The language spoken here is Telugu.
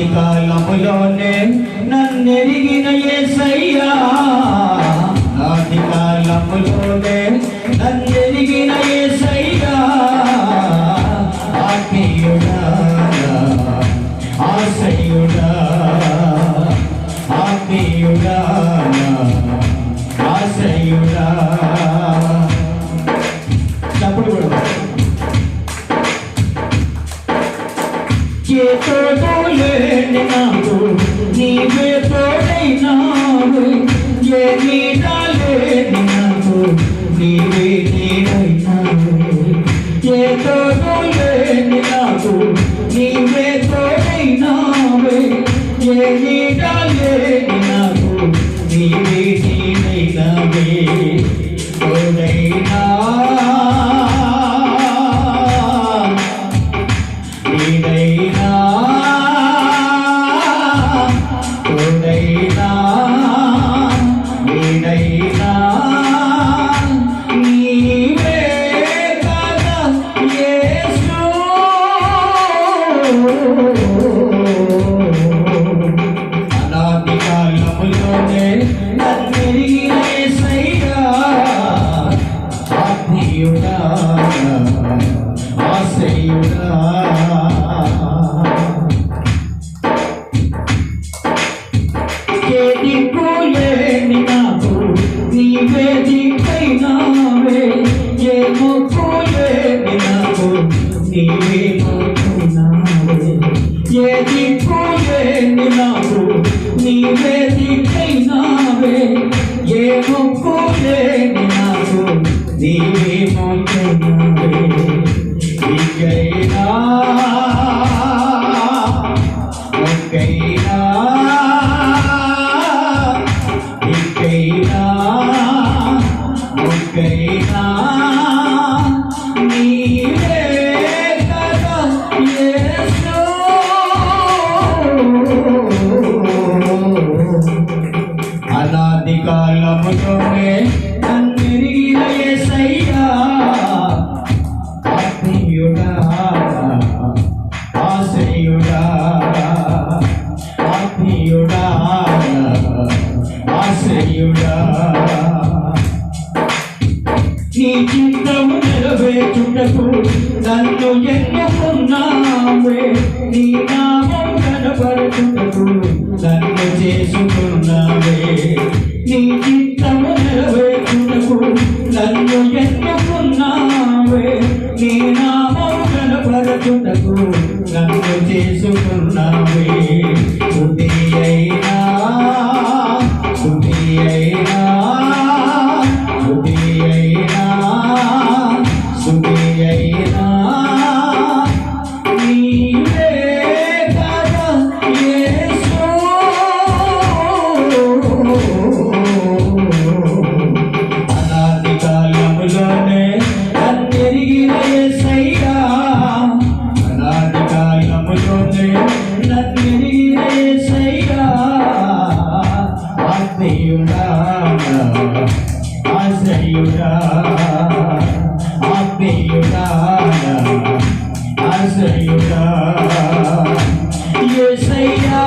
ఆది కాలములోనే నన్నెరిగిన ఏసయ్యా. ఆది కాలములోనే నన్నెరిగిన ఏసయ్యా. ఆత్మీయుడా ఆశయుడా ఆత్మీయుడా ఆశయుడా తప్పుడు కూడా నీవే తోడైనా తోడైనా you నెరవేర్చుటకు నన్ను ఎన్నుకున్నావే? నీ నామం కనపడుతున్నకు నన్ను చేసుకున్నావే? నీ చిత్తము నెరవేర్చుటకు నన్ను ఎన్నుకున్నావే? నీ నామం కనపడుతున్నకు నన్ను చేసుకున్నావే? ఆశ్రయుడా ఆత్మీయుడా ఆశ్రయుడా యేసయ్యా